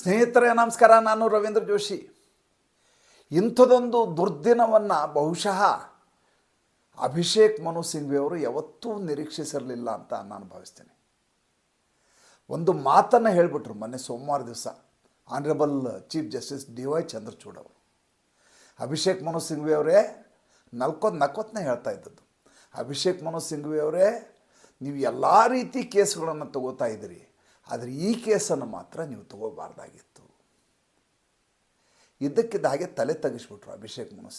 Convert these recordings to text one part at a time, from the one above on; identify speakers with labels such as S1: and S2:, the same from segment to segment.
S1: ಸ್ನೇಹಿತರೆ, ನಮಸ್ಕಾರ. ನಾನು ರವೀಂದ್ರ ಜೋಶಿ. ಇಂಥದೊಂದು ದುರ್ದಿನವನ್ನು ಬಹುಶಃ ಅಭಿಷೇಕ್ ಮನು ಸಿಂಘ್ವಿ ಅವರು ಯಾವತ್ತೂ ನಿರೀಕ್ಷಿಸಿರಲಿಲ್ಲ ಅಂತ ನಾನು ಭಾವಿಸ್ತೇನೆ. ಒಂದು ಮಾತನ್ನು ಹೇಳಿಬಿಟ್ರು ಮೊನ್ನೆ ಸೋಮವಾರ ದಿವಸ honourable chief justice D Y Chandrachud ಅವರು. ಅಭಿಷೇಕ್ ಮನು ಸಿಂಘ್ವಿ ಅವರೇ ನಲ್ಕೊತ್ ನಕ್ಕೊತ್ತನೇ ಹೇಳ್ತಾ ಇದ್ದದ್ದು. ಅಭಿಷೇಕ್ ಮನು ಸಿಂಘ್ವಿ ಅವರೇ, ನೀವು ಎಲ್ಲ ರೀತಿ ಕೇಸ್ಗಳನ್ನು ತಗೋತಾ ಇದ್ದೀರಿ. ಆದರೆ ಈ ಕೇಸನ್ನು ಮಾತ್ರ ನೀವು ತಗೋಬಾರ್ದಾಗಿತ್ತು. ಇದ್ದಕ್ಕಿದ್ದ ಹಾಗೆ ತಲೆ ತೆಗೆಸ್ಬಿಟ್ರು ಅಭಿಷೇಕ್ ಮನು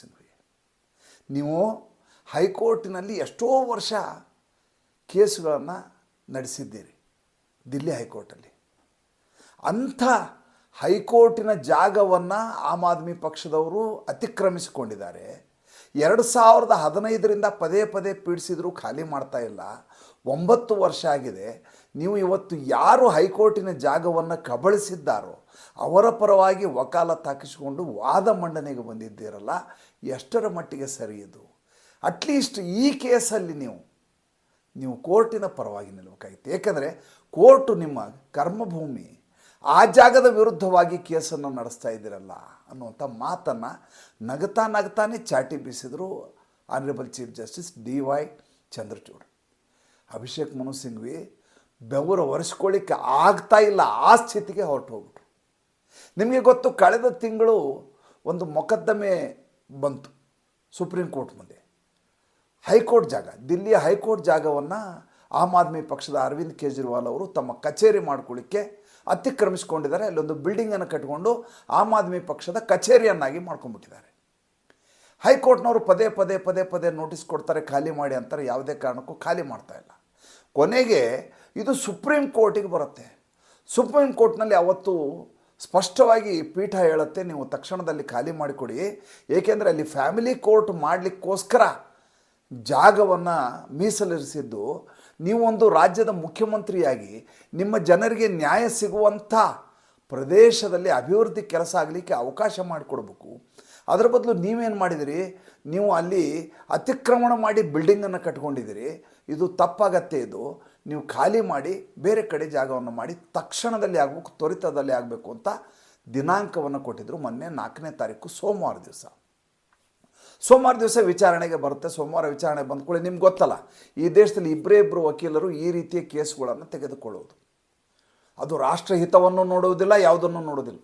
S1: ನೀವು ಹೈಕೋರ್ಟಿನಲ್ಲಿ ಎಷ್ಟೋ ವರ್ಷ ಕೇಸುಗಳನ್ನು ನಡೆಸಿದ್ದೀರಿ, ದಿಲ್ಲಿ ಹೈಕೋರ್ಟಲ್ಲಿ. ಅಂಥ ಹೈಕೋರ್ಟಿನ ಜಾಗವನ್ನು ಆಮ್ ಆದ್ಮಿ ಪಕ್ಷದವರು ಅತಿಕ್ರಮಿಸಿಕೊಂಡಿದ್ದಾರೆ. ಎರಡು ಸಾವಿರದ ಹದಿನೈದರಿಂದ ಪದೇ ಪದೇ ಪೀಡಿಸಿದರೂ, ಖಾಲಿ ಮಾಡ್ತಾ ಇಲ್ಲ. ಒಂಬತ್ತು ವರ್ಷ ಆಗಿದೆ. ನೀವು ಇವತ್ತು ಯಾರು ಹೈಕೋರ್ಟಿನ ಜಾಗವನ್ನು ಕಬಳಿಸಿದ್ದಾರೋ ಅವರ ಪರವಾಗಿ ವಕಾಲತ್ ಹಾಕಿಸಿಕೊಂಡು ವಾದ ಮಂಡನೆಗೆ ಬಂದಿದ್ದೀರಲ್ಲ, ಎಷ್ಟರ ಮಟ್ಟಿಗೆ ಸರಿ ಇದು? ಅಟ್ಲೀಸ್ಟ್ ಈ ಕೇಸಲ್ಲಿ ನೀವು ನೀವು ಕೋರ್ಟಿನ ಪರವಾಗಿ ನಿಲ್ಲಬೇಕಾಗಿತ್ತು. ಏಕೆಂದರೆ ಕೋರ್ಟು ನಿಮ್ಮ ಕರ್ಮಭೂಮಿ. ಆ ಜಾಗದ ವಿರುದ್ಧವಾಗಿ ಕೇಸನ್ನು ನಡೆಸ್ತಾ ಇದ್ದೀರಲ್ಲ ಅನ್ನುವಂಥ ಮಾತನ್ನು ನಗತಾ ನಗತಾನೆ ಚಾಟಿ ಬೀಸಿದರು honourable chief justice D Y Chandrachud. Abhishek Manu Singhvi ಬೆವರು ಒರೆಸ್ಕೊಳ್ಳಿಕ್ಕೆ ಆಗ್ತಾ ಇಲ್ಲ, ಆ ಸ್ಥಿತಿಗೆ ಹೊರಟು ಹೋಗ್ಬಿಟ್ರು. ನಿಮಗೆ ಗೊತ್ತು, ಕಳೆದ ತಿಂಗಳು ಒಂದು ಮೊಕದ್ದಮೆ ಬಂತು ಸುಪ್ರೀಂ ಕೋರ್ಟ್ ಮುಂದೆ. ಹೈಕೋರ್ಟ್ ಜಾಗ, ದಿಲ್ಲಿಯ ಹೈಕೋರ್ಟ್ ಜಾಗವನ್ನು ಆಮ್ ಆದ್ಮಿ ಪಕ್ಷದ ಅರವಿಂದ್ ಕೇಜ್ರಿವಾಲ್ ಅವರು ತಮ್ಮ ಕಚೇರಿ ಮಾಡ್ಕೊಳ್ಳಿಕ್ಕೆ ಅತಿಕ್ರಮಿಸಿಕೊಂಡಿದ್ದಾರೆ. ಅಲ್ಲೊಂದು ಬಿಲ್ಡಿಂಗನ್ನು ಕಟ್ಕೊಂಡು ಆಮ್ ಆದ್ಮಿ ಪಕ್ಷದ ಕಚೇರಿಯನ್ನಾಗಿ ಮಾಡ್ಕೊಂಡ್ಬಿಟ್ಟಿದ್ದಾರೆ. ಹೈಕೋರ್ಟ್ನವರು ಪದೇ ಪದೇ ಪದೇ ಪದೇ ನೋಟಿಸ್ ಕೊಡ್ತಾರೆ, ಖಾಲಿ ಮಾಡಿ ಅಂತಾರೆ, ಯಾವುದೇ ಕಾರಣಕ್ಕೂ ಖಾಲಿ ಮಾಡ್ತಾ ಇಲ್ಲ. ಕೊನೆಗೆ ಇದು ಸುಪ್ರೀಂ ಕೋರ್ಟಿಗೆ ಬರುತ್ತೆ. ಸುಪ್ರೀಂ ಕೋರ್ಟ್ನಲ್ಲಿ ಅವತ್ತು ಸ್ಪಷ್ಟವಾಗಿ ಪೀಠ ಹೇಳುತ್ತೆ, ನೀವು ತಕ್ಷಣದಲ್ಲಿ ಖಾಲಿ ಮಾಡಿಕೊಡಿ. ಏಕೆಂದರೆ ಅಲ್ಲಿ ಫ್ಯಾಮಿಲಿ ಕೋರ್ಟ್ ಮಾಡಲಿಕ್ಕೋಸ್ಕರ ಜಾಗವನ್ನು ಮೀಸಲಿರಿಸಿದ್ದು, ನೀವೊಂದು ರಾಜ್ಯದ ಮುಖ್ಯಮಂತ್ರಿಯಾಗಿ ನಿಮ್ಮ ಜನರಿಗೆ ನ್ಯಾಯ ಸಿಗುವಂಥ ಪ್ರದೇಶದಲ್ಲಿ ಅಭಿವೃದ್ಧಿ ಕೆಲಸ ಆಗಲಿಕ್ಕೆ ಅವಕಾಶ ಮಾಡಿಕೊಡ್ಬೇಕು. ಅದರ ಬದಲು ನೀವೇನು ಮಾಡಿದಿರಿ? ನೀವು ಅಲ್ಲಿ ಅತಿಕ್ರಮಣ ಮಾಡಿ ಬಿಲ್ಡಿಂಗನ್ನು ಕಟ್ಕೊಂಡಿದ್ದೀರಿ ಇದು ತಪ್ಪಾಗತ್ತೆ ಇದು. ನೀವು ಖಾಲಿ ಮಾಡಿ ಬೇರೆ ಕಡೆ ಜಾಗವನ್ನು ಮಾಡಿ ತಕ್ಷಣದಲ್ಲಿ ಆಗಬೇಕು, ತ್ವರಿತದಲ್ಲಿ ಆಗಬೇಕು ಅಂತ ದಿನಾಂಕವನ್ನು ಕೊಟ್ಟಿದ್ದರು ಮೊನ್ನೆ ನಾಲ್ಕನೇ ತಾರೀಕು ಸೋಮವಾರ ದಿವಸ. ಸೋಮವಾರ ದಿವಸ ವಿಚಾರಣೆಗೆ ಬರುತ್ತೆ. ಸೋಮವಾರ ವಿಚಾರಣೆ ಬಂದ್ಕೊಳ್ಳಿ ನಿಮ್ಗೆ ಗೊತ್ತಲ್ಲ, ಈ ದೇಶದಲ್ಲಿ ಇಬ್ಬರೇ ಇಬ್ಬರು ವಕೀಲರು ಈ ರೀತಿಯ ಕೇಸ್ಗಳನ್ನು ತೆಗೆದುಕೊಳ್ಳೋದು ಅದು ರಾಷ್ಟ್ರಹಿತವನ್ನು ನೋಡುವುದಿಲ್ಲ, ಯಾವುದನ್ನು ನೋಡೋದಿಲ್ಲ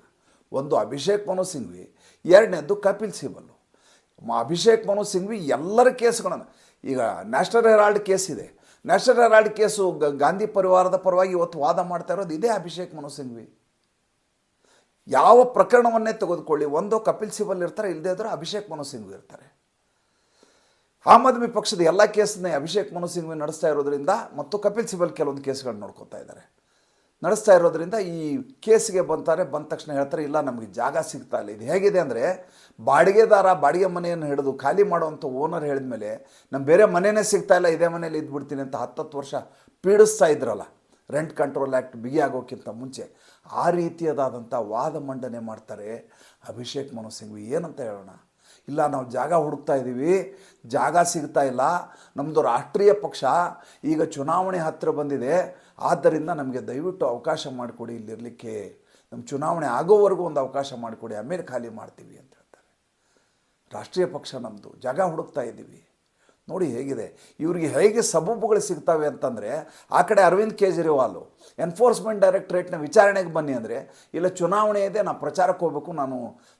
S1: ಒಂದು ಅಭಿಷೇಕ್ ಮನು ಸಿಂಘ್ವಿ, ಎರಡನೇದ್ದು ಕಪಿಲ್ ಸಿಬಲ್. ಅಭಿಷೇಕ್ ಮನು ಸಿಂಘ್ವಿ ಎಲ್ಲರ ಕೇಸ್ಗಳನ್ನು, ಈಗ ನ್ಯಾಷನಲ್ ಹೆರಾಲ್ಡ್ ಕೇಸ್ ಇದೆ. ನ್ಯಾಷನಲ್ ಹೆರಾಲ್ಡ್ ಕೇಸು ಗಾಂಧಿ ಪರಿವಾರದ ಪರವಾಗಿ ಇವತ್ತು ವಾದ ಮಾಡ್ತಾ ಇರೋದು ಇದೇ ಅಭಿಷೇಕ್ ಮನು ಸಿಂಘ್ವಿ. ಯಾವ ಪ್ರಕರಣವನ್ನೇ ತೆಗೆದುಕೊಳ್ಳಿ, ಒಂದು ಕಪಿಲ್ ಸಿಬಲ್ ಇರ್ತಾರೆ ಇಲ್ಲದೇ ಇದ್ರೆ ಅಭಿಷೇಕ್ ಮನು ಸಿಂಘ್ವಿ ಇರ್ತಾರೆ. ಆಮ್ ಆದ್ಮಿ ಪಕ್ಷದ ಎಲ್ಲ ಕೇಸನ್ನೇ ಅಭಿಷೇಕ್ ಮನು ಸಿಂಘ್ವಿ ನಡೆಸ್ತಾ ಇರೋದ್ರಿಂದ ಮತ್ತು ಕಪಿಲ್ ಸಿಬಲ್ ಕೆಲವೊಂದು ಕೇಸ್ಗಳನ್ನ ನೋಡ್ಕೊತಾ ಇದ್ದಾರೆ. ನಡೆಸ್ತಾ ಇರೋದ್ರಿಂದ ಈ ಕೇಸಿಗೆ ಬಂತಾರೆ ಬಂದ ತಕ್ಷಣ ಹೇಳ್ತಾರೆ, ಇಲ್ಲ, ನಮಗೆ ಜಾಗ ಸಿಗ್ತಾ ಇಲ್ಲ. ಇದು ಹೇಗಿದೆ ಅಂದರೆ, ಬಾಡಿಗೆದಾರ ಬಾಡಿಗೆ ಮನೆಯನ್ನು ಹಿಡಿದು ಖಾಲಿ ಮಾಡುವಂಥ ಓನರ್ ಹೇಳಿದ ಮೇಲೆ ನಮ್ಮ ಬೇರೆ ಮನೆಯೇ ಸಿಗ್ತಾ ಇಲ್ಲ, ಇದೇ ಮನೇಲಿ ಇದ್ಬಿಡ್ತೀನಿ ಅಂತ ಹತ್ತತ್ತು ವರ್ಷ ಪೀಡಿಸ್ತಾ ಇದ್ರಲ್ಲ ರೆಂಟ್ ಕಂಟ್ರೋಲ್ ಆ್ಯಕ್ಟ್ ಬಿಗಿ ಆಗೋಕ್ಕಿಂತ ಮುಂಚೆ. ಆ ರೀತಿಯದಾದಂಥ ವಾದ ಮಂಡನೆ ಮಾಡ್ತಾರೆ ಅಭಿಷೇಕ್ ಮನು ಸಿಂಘ್ವಿ. ಏನಂತ ಹೇಳೋಣ? ಇಲ್ಲ, ನಾವು ಜಾಗ ಹುಡುಕ್ತಾ ಇದ್ದೀವಿ ಜಾಗ ಸಿಗ್ತಾ ಇಲ್ಲ ನಮ್ಮದು ರಾಷ್ಟ್ರೀಯ ಪಕ್ಷ ಈಗ ಚುನಾವಣೆ ಹತ್ತಿರ ಬಂದಿದೆ ಆದ್ದರಿಂದ ನಮಗೆ ದಯವಿಟ್ಟು ಅವಕಾಶ ಮಾಡಿಕೊಡಿ, ಇಲ್ಲಿರಲಿಕ್ಕೆ ನಮ್ಮ ಚುನಾವಣೆ ಆಗೋವರೆಗೂ ಒಂದು ಅವಕಾಶ ಮಾಡಿಕೊಡಿ, ಆಮೇಲೆ ಖಾಲಿ ಮಾಡ್ತೀವಿ ಅಂತ ಹೇಳ್ತಾರೆ. ರಾಷ್ಟ್ರೀಯ ಪಕ್ಷ ನಮ್ಮದು ಜಾಗ ಹುಡುಕ್ತಾ ಇದ್ದೀವಿ. ನೋಡಿ ಹೇಗಿದೆ, ಇವರಿಗೆ ಹೇಗೆ ಸಬೂಬುಗಳು ಸಿಗ್ತವೆ ಅಂತಂದರೆ, ಆ ಕಡೆ ಅರವಿಂದ್ ಕೇಜ್ರಿವಾಲ್ ಎನ್ಫೋರ್ಸ್ಮೆಂಟ್ ಡೈರೆಕ್ಟ್ರೇಟ್ನ ವಿಚಾರಣೆಗೆ ಬನ್ನಿ ಅಂದರೆ, ಇಲ್ಲ ಚುನಾವಣೆ ಇದೆ ನಾನು ಪ್ರಚಾರಕ್ಕೆ ಹೋಗಬೇಕು, ನಾನು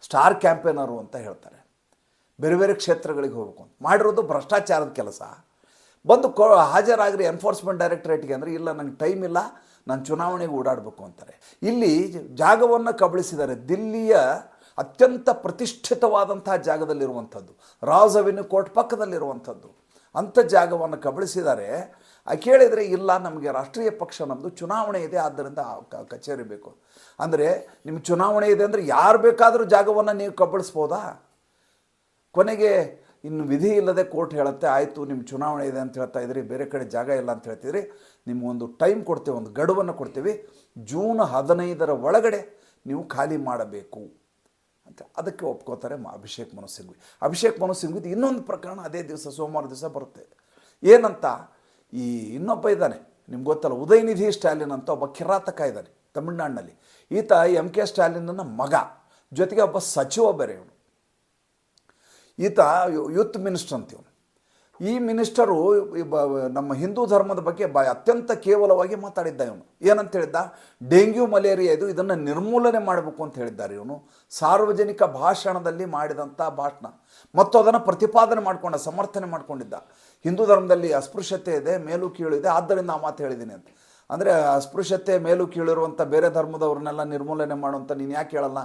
S1: ಸ್ಟಾರ್ ಕ್ಯಾಂಪೇನರು ಅಂತ ಹೇಳ್ತಾರೆ. ಬೇರೆ ಬೇರೆ ಕ್ಷೇತ್ರಗಳಿಗೆ ಹೋಗ್ಬೇಕು ಮಾಡಿರೋದು ಭ್ರಷ್ಟಾಚಾರದ ಕೆಲಸ. ಬಂದು ಕೊ ಹಾಜರಾಗಿರಿ ಎನ್ಫೋರ್ಸ್ಮೆಂಟ್ ಡೈರೆಕ್ಟ್ರೇಟ್ಗೆ ಅಂದರೆ, ಇಲ್ಲ, ನಂಗೆ ಟೈಮ್ ಇಲ್ಲ, ನಾನು ಚುನಾವಣೆಗೆ ಓಡಾಡಬೇಕು ಅಂತಾರೆ. ಇಲ್ಲಿ ಜಾಗವನ್ನು ಕಬಳಿಸಿದ್ದಾರೆ. ದಿಲ್ಲಿಯ ಅತ್ಯಂತ ಪ್ರತಿಷ್ಠಿತವಾದಂತಹ ಜಾಗದಲ್ಲಿರುವಂಥದ್ದು ರಾಜ್ ಅವೆನ್ಯೂ ಕೋರ್ಟ್ ಪಕ್ಕದಲ್ಲಿರುವಂಥದ್ದು ಅಂಥ ಜಾಗವನ್ನು ಆ ಕೇಳಿದರೆ, ಇಲ್ಲ, ನಮಗೆ ರಾಷ್ಟ್ರೀಯ ಪಕ್ಷ ನಮ್ಮದು ಚುನಾವಣೆ ಇದೆ, ಆದ್ದರಿಂದ ಕಚೇರಿ ಬೇಕು. ಅಂದರೆ ನಿಮ್ಮ ಚುನಾವಣೆ ಇದೆ ಅಂದರೆ ಯಾರು ಬೇಕಾದರೂ ಜಾಗವನ್ನು ನೀವು ಕಬಳಿಸ್ಬೋದಾ? ಕೊನೆಗೆ ಇನ್ನು ವಿಧಿ ಇಲ್ಲದೆ ಕೋರ್ಟ್ ಹೇಳುತ್ತೆ, ಆಯಿತು ನಿಮ್ಮ ಚುನಾವಣೆ ಇದೆ ಅಂತ ಹೇಳ್ತಾ ಇದ್ರಿ ಬೇರೆ ಕಡೆ ಜಾಗ ಇಲ್ಲ ಅಂತ ಹೇಳ್ತಿದ್ರಿ ನಿಮಗೊಂದು ಟೈಮ್ ಕೊಡ್ತೇವೆ, ಒಂದು ಗಡುವನ್ನು ಕೊಡ್ತೀವಿ. ಜೂನ್ ಹದಿನೈದರ ಒಳಗಡೆ ನೀವು ಖಾಲಿ ಮಾಡಬೇಕು. ಅಂತ ಅದಕ್ಕೆ ಒಪ್ಕೋತಾರೆ ಅಭಿಷೇಕ್ ಮನು ಸಿಂಘ್ವಿ. ಅಭಿಷೇಕ್ ಮನು ಸಿಂಘ್ವಿದು ಇನ್ನೊಂದು ಪ್ರಕರಣ, ಅದೇ ದಿವಸ, ಸೋಮವಾರ ದಿವಸ ಬರುತ್ತೆ. ಏನಂತ? ಈ ಇನ್ನೊಬ್ಬ ಇದ್ದಾನೆ. ನಿಮ್ಗೆ ಗೊತ್ತಲ್ಲ, ಉದಯನಿಧಿ ಸ್ಟಾಲಿನ್ ಅಂತ ಒಬ್ಬ ಕಿರಾತಕ ಇದ್ದಾನೆ ತಮಿಳ್ನಾಡಿನಲ್ಲಿ. ಈತ ಎಂ ಕೆ ಸ್ಟಾಲಿನ್ನ ಮಗ. ಜೊತೆಗೆ ಒಬ್ಬ ಸಚಿವ ಬೇರೆ ಇವನು. ಈತ ಯೂತ್ ಮಿನಿಸ್ಟರ್ ಅಂತ ಇವನು ಈ ಮಿನಿಸ್ಟರು ನಮ್ಮ ಹಿಂದೂ ಧರ್ಮದ ಬಗ್ಗೆ ಬ, ಅತ್ಯಂತ ಕೇವಲವಾಗಿ ಮಾತಾಡಿದ್ದ ಇವನು. ಏನಂತ ಹೇಳಿದ್ದ? ಡೆಂಗ್ಯೂ ಮಲೇರಿಯಾ ಇದು, ಇದನ್ನು ನಿರ್ಮೂಲನೆ ಮಾಡಬೇಕು ಅಂತ ಹೇಳಿದ್ದಾರೆ ಇವನು. ಸಾರ್ವಜನಿಕ ಭಾಷಣದಲ್ಲಿ ಮಾಡಿದಂಥ ಭಾಷಣ. ಮತ್ತು ಅದನ್ನು ಪ್ರತಿಪಾದನೆ ಮಾಡಿಕೊಂಡ, ಸಮರ್ಥನೆ ಮಾಡಿಕೊಂಡಿದ್ದ. ಹಿಂದೂ ಧರ್ಮದಲ್ಲಿ ಅಸ್ಪೃಶ್ಯತೆ ಇದೆ, ಮೇಲು ಕೀಳು ಇದೆ. ಆದ್ದರಿಂದ ಆ ಮಾತು ಹೇಳಿದ್ದೀನಿ ಅಂತ. ಅಂದರೆ ಅಸ್ಪೃಶ್ಯತೆ, ಮೇಲು ಕೀಳಿರುವಂಥ ಬೇರೆ ಧರ್ಮದವ್ರನ್ನೆಲ್ಲ ನಿರ್ಮೂಲನೆ ಮಾಡುವಂಥ ನೀನು ಯಾಕೆ ಹೇಳಲ್ಲ?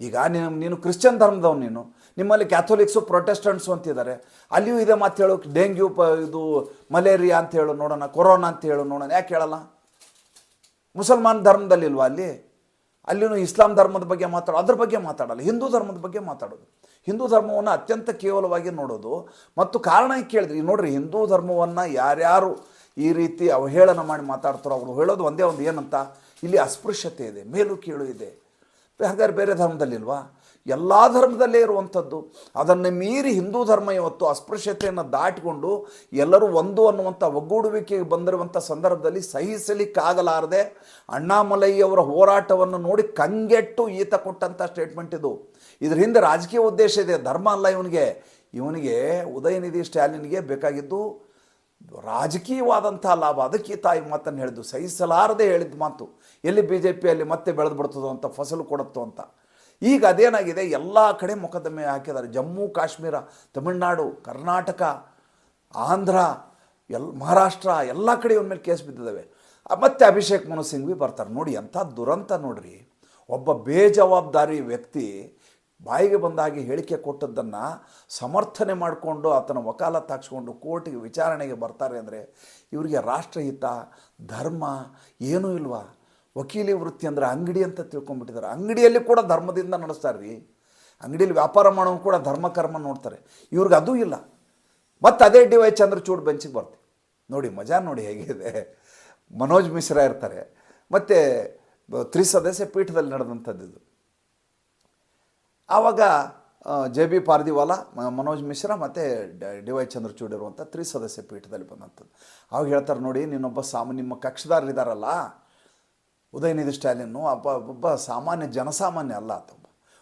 S1: ಈಗ ನೀನು ನೀನು ಕ್ರಿಶ್ಚಿಯನ್ ಧರ್ಮದವ್ನು ನೀನು. ನಿಮ್ಮಲ್ಲಿ ಕ್ಯಾಥೋಲಿಕ್ಸು ಪ್ರೊಟೆಸ್ಟೆಂಟ್ಸು ಅಂತಿದ್ದಾರೆ. ಅಲ್ಲಿಯೂ ಇದೆ ಮಾತು ಹೇಳು, ಡೆಂಗ್ಯೂ, ಪ, ಇದು ಮಲೇರಿಯಾ ಅಂತ ಹೇಳು ನೋಡೋಣ, ಕೊರೋನಾ ಅಂತ ಹೇಳು ನೋಡೋಣ. ಯಾಕೆ ಹೇಳಲ್ಲ? ಮುಸಲ್ಮಾನ್ ಧರ್ಮದಲ್ಲಿ ಇಲ್ವಾ ಅಲ್ಲಿ? ಅಲ್ಲಿನೂ ಇಸ್ಲಾಂ ಧರ್ಮದ ಬಗ್ಗೆ ಮಾತಾಡೋ, ಅದ್ರ ಬಗ್ಗೆ ಮಾತಾಡಲ್ಲ. ಹಿಂದೂ ಧರ್ಮದ ಬಗ್ಗೆ ಮಾತಾಡೋದು. ಹಿಂದೂ ಧರ್ಮವನ್ನು ಅತ್ಯಂತ ಕೇವಲವಾಗಿ ನೋಡೋದು. ಮತ್ತು ಕಾರಣ ಕೇಳಿದ್ರಿ? ನೋಡ್ರಿ, ಹಿಂದೂ ಧರ್ಮವನ್ನು ಯಾರ್ಯಾರು ಈ ರೀತಿ ಅವಹೇಳನ ಮಾಡಿ ಮಾತಾಡ್ತಾರೋ ಅವರು ಹೇಳೋದು ಒಂದೇ ಒಂದು ಏನಂತ? ಇಲ್ಲಿ ಅಸ್ಪೃಶ್ಯತೆ ಇದೆ ಮೇಲು ಕೀಳು ಇದೆ. ಹಾಗಾದ್ರೆ ಬೇರೆ ಧರ್ಮದಲ್ಲಿಲ್ವಾ? ಎಲ್ಲ ಧರ್ಮದಲ್ಲೇ ಇರುವಂಥದ್ದು. ಅದನ್ನು ಮೀರಿ ಹಿಂದೂ ಧರ್ಮ ಇವತ್ತು ಅಸ್ಪೃಶ್ಯತೆಯನ್ನು ದಾಟಿಕೊಂಡು ಎಲ್ಲರೂ ಒಂದು ಅನ್ನುವಂಥ ಒಗ್ಗೂಡುವಿಕೆಗೆ ಬಂದಿರುವಂಥ ಸಂದರ್ಭದಲ್ಲಿ ಸಹಿಸಲಿಕ್ಕಾಗಲಾರದೆ ಅಣ್ಣಾಮಲೈಯವರ ಹೋರಾಟವನ್ನು ನೋಡಿ ಕಂಗೆಟ್ಟು ಈತ ಕೊಟ್ಟಂಥ ಸ್ಟೇಟ್ಮೆಂಟ್ ಇದು. ಇದರ ಹಿಂದೆ ರಾಜಕೀಯ ಉದ್ದೇಶ ಇದೆ. ಧರ್ಮ ಅಲ್ಲ ಇವನಿಗೆ. ಇವನಿಗೆ ಉದಯನಿಧಿ ಸ್ಟ್ಯಾಲಿನ್ಗೆ ಬೇಕಾಗಿದ್ದು ರಾಜಕೀಯವಾದಂಥ ಲಾಭ. ಅದಕ್ಕೆ ತಾಯಿ ಮಾತನ್ನು ಹೇಳಿದ್ದು. ಸಹಿಸಲಾರದೆ ಹೇಳಿದ ಮಾತು. ಎಲ್ಲಿ ಬಿ ಜೆ ಪಿಯಲ್ಲಿ ಮತ್ತೆ ಬೆಳೆದು ಬಿಡ್ತದೋ ಅಂತ, ಫಸಲು ಕೊಡುತ್ತೋ ಅಂತ. ಈಗ ಅದೇನಾಗಿದೆ? ಎಲ್ಲ ಕಡೆ ಮೊಕದ್ದಮೆ ಹಾಕಿದ್ದಾರೆ. ಜಮ್ಮು, ಕಾಶ್ಮೀರ, ತಮಿಳುನಾಡು, ಕರ್ನಾಟಕ, ಆಂಧ್ರ, ಎಲ್, ಮಹಾರಾಷ್ಟ್ರ ಎಲ್ಲ ಕಡೆ ಇವನ ಮೇಲೆ ಕೇಸ್ ಬಿದ್ದಿದ್ದಾವೆ. ಮತ್ತು ಅಭಿಷೇಕ್ ಮನು ಸಿಂಘ್ವಿ ಬರ್ತಾರೆ. ನೋಡಿ, ಎಂಥ ದುರಂತ ನೋಡ್ರಿ. ಒಬ್ಬ ಬೇಜವಾಬ್ದಾರಿ ವ್ಯಕ್ತಿ ಬಾಯಿಗೆ ಬಂದಾಗಿ ಹೇಳಿಕೆ ಕೊಟ್ಟದ್ದನ್ನು ಸಮರ್ಥನೆ ಮಾಡಿಕೊಂಡು ಆತನ ವಕಾಲತ್ ಹಾಕ್ಸ್ಕೊಂಡು ಕೋರ್ಟಿಗೆ ವಿಚಾರಣೆಗೆ ಬರ್ತಾರೆ ಅಂದರೆ ಇವರಿಗೆ ರಾಷ್ಟ್ರಹಿತ, ಧರ್ಮ ಏನೂ ಇಲ್ವಾ? ವಕೀಲಿ ವೃತ್ತಿ ಅಂದರೆ ಅಂಗಡಿ ಅಂತ ತಿಳ್ಕೊಂಡ್ಬಿಟ್ಟಿದ್ದಾರೆ. ಅಂಗಡಿಯಲ್ಲಿ ಕೂಡ ಧರ್ಮದಿಂದ ನಡೆಸ್ತಾರೆ ರೀ ಅಂಗಡಿಯಲ್ಲಿ ವ್ಯಾಪಾರ ಮಾಡೋನು ಕೂಡ ಧರ್ಮ, ಕರ್ಮ ನೋಡ್ತಾರೆ. ಇವ್ರಿಗೆ ಅದೂ ಇಲ್ಲ. ಮತ್ತು ಅದೇ ಡಿ ವೈ ಚಂದ್ರಚೂಡ್ ಬೆಂಚಿಗೆ ಬರ್ತೀವಿ ನೋಡಿ, ಮಜಾ ನೋಡಿ ಹೇಗಿದೆ. ಮನೋಜ್ ಮಿಶ್ರಾ ಇರ್ತಾರೆ. ಮತ್ತು ತ್ರಿಸದಸ್ಯ ಪೀಠದಲ್ಲಿ ನಡೆದಂಥದ್ದು ಇದು. ಆವಾಗ ಜೆ ಬಿ ಪಾರ್ದಿವಾಲ ಮನೋಜ್ ಮಿಶ್ರಾ ಮತ್ತು ಡಿ ವೈ ಚಂದ್ರಚೂಡ್ ಇರುವಂಥ ತ್ರಿಸದಸ್ಯ ಪೀಠದಲ್ಲಿ ಬಂದಂಥದ್ದು. ಅವಾಗ ಹೇಳ್ತಾರೆ ನೋಡಿ, ನೀನೊಬ್ಬ ಸಾಮಾನ್ಯ ನಿಮ್ಮ ಕಕ್ಷದಾರರಿದ್ದಾರಲ್ಲ ಉದಯನಿಧಿ ಸ್ಟಾಲಿನ್ನು ಒಬ್ಬ ಒಬ್ಬ ಸಾಮಾನ್ಯ ಜನಸಾಮಾನ್ಯ ಅಲ್ಲ ಆತ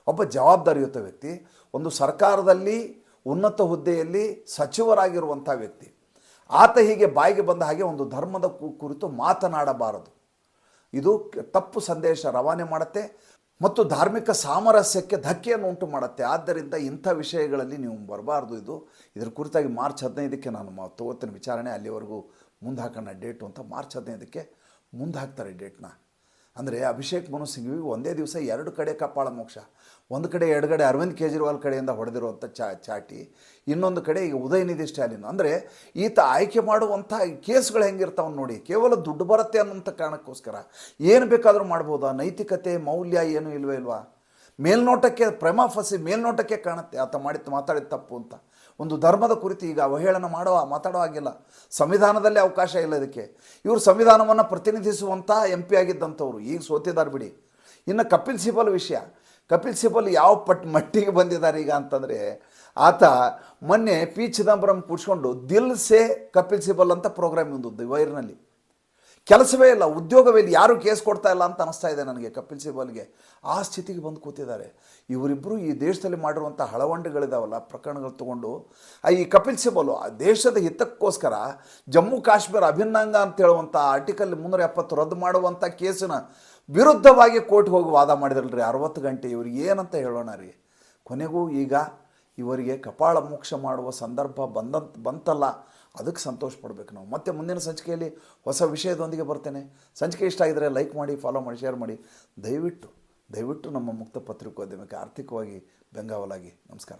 S1: ಒಬ್ಬ. ಜವಾಬ್ದಾರಿಯುತ ವ್ಯಕ್ತಿ, ಒಂದು ಸರ್ಕಾರದಲ್ಲಿ ಉನ್ನತ ಹುದ್ದೆಯಲ್ಲಿ ಸಚಿವರಾಗಿರುವಂಥ ವ್ಯಕ್ತಿ. ಆತ ಹೀಗೆ ಬಾಯಿಗೆ ಬಂದ ಹಾಗೆ ಒಂದು ಧರ್ಮದ ಕುರಿತು ಮಾತನಾಡಬಾರದು. ಇದು ತಪ್ಪು ಸಂದೇಶ ರವಾನೆ ಮಾಡುತ್ತೆ ಮತ್ತು ಧಾರ್ಮಿಕ ಸಾಮರಸ್ಯಕ್ಕೆ ಧಕ್ಕೆಯನ್ನು ಉಂಟು ಮಾಡುತ್ತೆ. ಆದ್ದರಿಂದ ಇಂಥ ವಿಷಯಗಳಲ್ಲಿ ನೀವು ಬರಬಾರ್ದು ಇದು. ಇದರ ಕುರಿತಾಗಿ ಮಾರ್ಚ್ ಹದಿನೈದಕ್ಕೆ ನಾನು ತಗೋತೀನಿ ವಿಚಾರಣೆ. ಅಲ್ಲಿವರೆಗೂ ಮುಂದೆ ಹಾಕೋಣ ಡೇಟು ಅಂತ ಮಾರ್ಚ್ ಹದಿನೈದಕ್ಕೆ ಮುಂದೆ ಹಾಕ್ತಾರೆ ಡೇಟ್ನ. ಅಂದರೆ ಅಭಿಷೇಕ್ ಮನು ಸಿಂಘ್ವಿ ಒಂದೇ ದಿವಸ ಎರಡು ಕಡೆ ಕಪ್ಪಾಳ ಮೋಕ್ಷ. ಒಂದು ಕಡೆ ಎಡಗಡೆ ಅರವಿಂದ್ ಕೇಜ್ರಿವಾಲ್ ಕಡೆಯಿಂದ ಹೊಡೆದಿರುವಂಥ ಚಾ, ಚಾಟಿ, ಇನ್ನೊಂದು ಕಡೆ ಈಗ ಉದಯನಿಧಿ ಸ್ಟಾಲಿನ್ ಅಂದರೆ ಈತ ಆಯ್ಕೆ ಮಾಡುವಂಥ ಕೇಸ್ಗಳು ಹೆಂಗಿರ್ತಾವೆ ನೋಡಿ, ಕೇವಲ ದುಡ್ಡು ಬರುತ್ತೆ ಅನ್ನೋಂಥ ಕಾರಣಕ್ಕೋಸ್ಕರ. ಏನು ಬೇಕಾದರೂ ಮಾಡ್ಬೋದಾ? ನೈತಿಕತೆ, ಮೌಲ್ಯ ಏನು ಇಲ್ವೇ ಇಲ್ವಾ? ಮೇಲ್ನೋಟಕ್ಕೆ, ಪ್ರೇಮ ಫಸಿ ಮೇಲ್ನೋಟಕ್ಕೆ ಕಾಣುತ್ತೆ. ಆತ ಮಾಡಿದ್ದು ಮಾತಾಡಿದ ತಪ್ಪು ಅಂತ. ಒಂದು ಧರ್ಮದ ಕುರಿತು ಈಗ ಅವಹೇಳನ ಮಾಡುವ ಮಾತಾಡೋ ಹಾಗಿಲ್ಲ. ಸಂವಿಧಾನದಲ್ಲಿ ಅವಕಾಶ ಇಲ್ಲ ಇದಕ್ಕೆ. ಇವರು ಸಂವಿಧಾನವನ್ನು ಪ್ರತಿನಿಧಿಸುವಂಥ ಎಂ ಪಿ ಆಗಿದ್ದಂಥವ್ರು. ಈಗ ಸೋತಿದ್ದಾರೆ ಬಿಡಿ. ಇನ್ನು ಕಪಿಲ್ ಸಿಬಲ್ ವಿಷಯ. ಕಪಿಲ್ ಸಿಬಲ್ ಯಾವ ಪಟ್ ಮಟ್ಟಿಗೆ ಬಂದಿದ್ದಾರೆ ಈಗ ಅಂತಂದರೆ, ಆತ ಮೊನ್ನೆ ಪಿ ಚಿದಂಬರಂ ಕೂಡ್ಸ್ಕೊಂಡು ದಿಲ್ ಸೇ ಕಪಿಲ್ ಸಿಬಲ್ ಅಂತ ಪ್ರೋಗ್ರಾಮ್ ಒಂದು ವೈರ್ನಲ್ಲಿ. ಕೆಲಸವೇ ಇಲ್ಲ, ಉದ್ಯೋಗವೇ ಇಲ್ಲ, ಯಾರೂ ಕೇಸ್ ಕೊಡ್ತಾ ಇಲ್ಲ ಅಂತ ಅನಿಸ್ತಾ ಇದೆ ನನಗೆ ಕಪಿಲ್ ಸಿಬಲ್ಗೆ. ಆ ಸ್ಥಿತಿಗೆ ಬಂದು ಕೂತಿದ್ದಾರೆ. ಇವರಿಬ್ಬರು ಈ ದೇಶದಲ್ಲಿ ಮಾಡಿರುವಂಥ ಹಳವಂಡಿಗಳಿದಾವಲ್ಲ, ಪ್ರಕರಣಗಳು ತಗೊಂಡು ಈ ಕಪಿಲ್ ಸಿಬಲ್ ಆ ದೇಶದ ಹಿತಕ್ಕೋಸ್ಕರ ಜಮ್ಮು ಕಾಶ್ಮೀರ ಅಭಿನ್ನಂಗ ಅಂತ ಹೇಳುವಂಥ ಆರ್ಟಿಕಲ್ ಮುನ್ನೂರ ಎಪ್ಪತ್ತು ರದ್ದು ಮಾಡುವಂಥ ಕೇಸಿನ ವಿರುದ್ಧವಾಗಿ ಕೋರ್ಟ್ಗೆ ಹೋಗಿ ವಾದ ಮಾಡಿದ್ರಲ್ರಿ, ಅರವತ್ತು ಗಂಟೆ. ಇವ್ರಿಗೆ ಏನಂತ ಹೇಳೋಣ ರೀ? ಕೊನೆಗೂ ಈಗ ಇವರಿಗೆ ಕಪಾಳ ಮೋಕ್ಷ ಮಾಡುವ ಸಂದರ್ಭ ಬಂದಂತ ಬಂತಲ್ಲ. ಅದಕ್ಕೆ ಸಂತೋಷ ಪಡಬೇಕು ನಾವು. ಮತ್ತೆ ಮುಂದಿನ ಸಂಚಿಕೆಯಲ್ಲಿ ಹೊಸ ವಿಷಯದೊಂದಿಗೆ ಬರ್ತೇನೆ. ಸಂಚಿಕೆ ಇಷ್ಟ ಆಗಿದರೆ ಲೈಕ್ ಮಾಡಿ ಫಾಲೋ ಮಾಡಿ ಶೇರ್ ಮಾಡಿ. ದಯವಿಟ್ಟು ದಯವಿಟ್ಟು ನಮ್ಮ ಮುಕ್ತ ಪತ್ರಿಕೋದ್ಯಮಕ್ಕೆ ಆರ್ಥಿಕವಾಗಿ ಬೆಂಗಾವಲಾಗಿ. ನಮಸ್ಕಾರ.